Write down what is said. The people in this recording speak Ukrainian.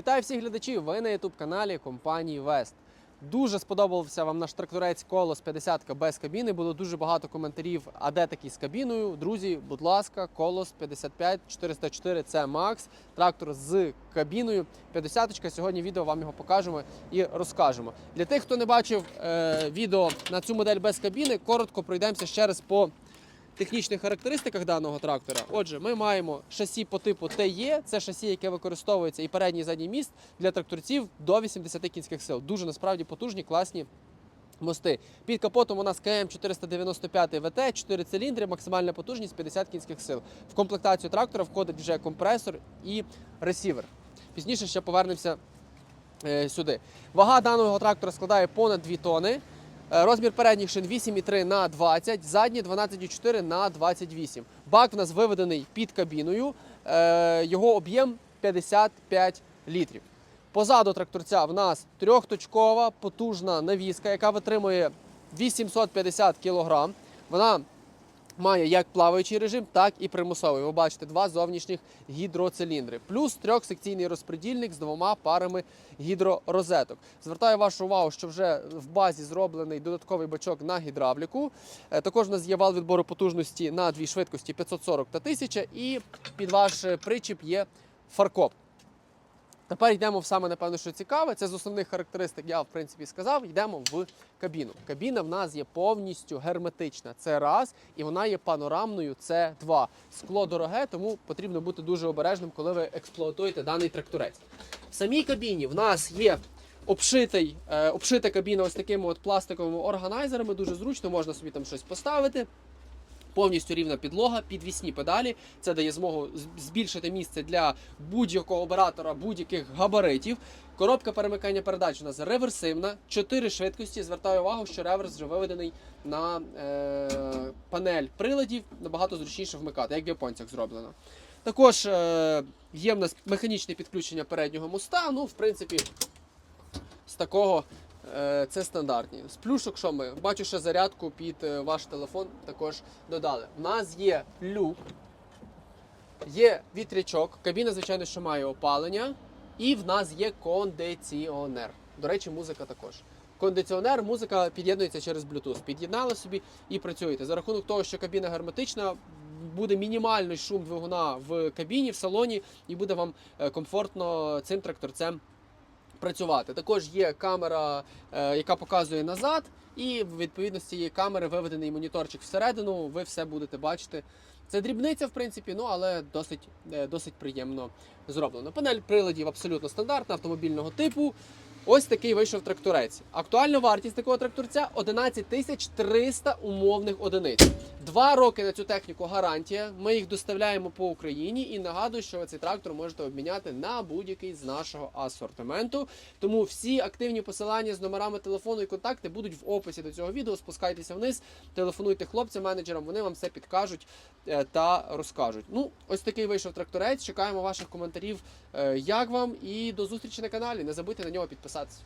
Вітаю всіх глядачів! Ви на youtube каналі компанії Вест. Дуже сподобався вам наш тракторець Колос 50 без кабіни. Було дуже багато коментарів. А де такий з кабіною? Друзі, будь ласка, Колос 55 404 це Макс. Трактор з кабіною. 50-ка. Сьогодні відео вам його покажемо і розкажемо. Для тих, хто не бачив е, відео на цю модель без кабіни, коротко пройдемося ще раз по технічних характеристиках даного трактора. Отже, ми маємо шасі по типу ТЕ, це шасі, яке використовується і передній і задній міст для тракторців до 80 кінських сил. Дуже насправді потужні, класні. Мости. Під капотом у нас КМ 495 ВТ, 4 циліндри, максимальна потужність 50 кінських сил. В комплектацію трактора входить вже компресор і ресівер. Пізніше ще повернемося е, сюди. Вага даного трактора складає понад 2 тони. Е, Розмір передніх шин 8,3 на 20, задні 12,4 на 28. Бак в нас виведений під кабіною. Е, Його об'єм 55 літрів. Позаду тракторця в нас трьохточкова потужна навіска, яка витримує 850 кг. Вона має як плаваючий режим, так і примусовий. Ви бачите два зовнішніх гідроциліндри, плюс трьохсекційний розпредільник з двома парами гідророзеток. Звертаю вашу увагу, що вже в базі зроблений додатковий бачок на гідравліку. Е, Також у нас є вал відбору потужності на дві швидкості 540 та 1000, і під ваш е, причіп є фаркоп. Тепер йдемо в саме, напевно, що цікаве. Це з основних характеристик, я в принципі сказав. Йдемо в кабіну. Кабіна в нас є повністю герметична. Це раз, і вона є панорамною. Це два. Скло дороге, тому потрібно бути дуже обережним, коли ви експлуатуєте даний тракторець. В самій кабіні в нас є. Обшитий, е, обшита кабіна ось такими от пластиковими органайзерами. Дуже зручно, можна собі там щось поставити. Повністю рівна підлога, підвісні педалі. Це дає змогу збільшити місце для будь-якого оператора будь-яких габаритів. Коробка перемикання передач у нас реверсивна, 4 швидкості. Звертаю увагу, що реверс вже виведений на е, панель приладів, набагато зручніше вмикати, як в японцях зроблено. Також е, є в нас механічне підключення переднього моста. Ну, в принципі, з такого це стандартні. З плюшок, що ми? Бачу, що зарядку під е, ваш телефон також додали. У нас є люк, є вітрячок, кабіна, звичайно, що має опалення, і в нас є кондиціонер. До речі, музика також. Кондиціонер, музика під'єднується через Bluetooth. Під'єднали собі і працюєте. За рахунок того, що кабіна герметична, буде мінімальний шум двигуна в кабіні, в салоні, і буде вам е, комфортно цим тракторцем працювати. Також є камера, е, яка показує назад, і відповідно з цієї камери виведений моніторчик всередину. Ви все будете бачити. Це дрібниця, в принципі, ну але досить, е, досить приємно зроблено. Панель приладів абсолютно стандартна, автомобільного типу. Ось такий вийшов тракторець. Актуальна вартість такого тракторця 11 тисяч 300 умовних одиниць. Два роки на цю техніку гарантія. Ми їх доставляємо по Україні і нагадую, що ви цей трактор можете обміняти на будь-який з нашого асортименту. Тому всі активні посилання з номерами телефону і контакти будуть в описі до цього відео. Спускайтеся вниз, телефонуйте хлопцям, менеджерам, вони вам все підкажуть е, та розкажуть. Ну, ось такий вийшов тракторець. Чекаємо ваших коментарів, е, як вам, і до зустрічі на каналі. Не забудьте на нього підписатися.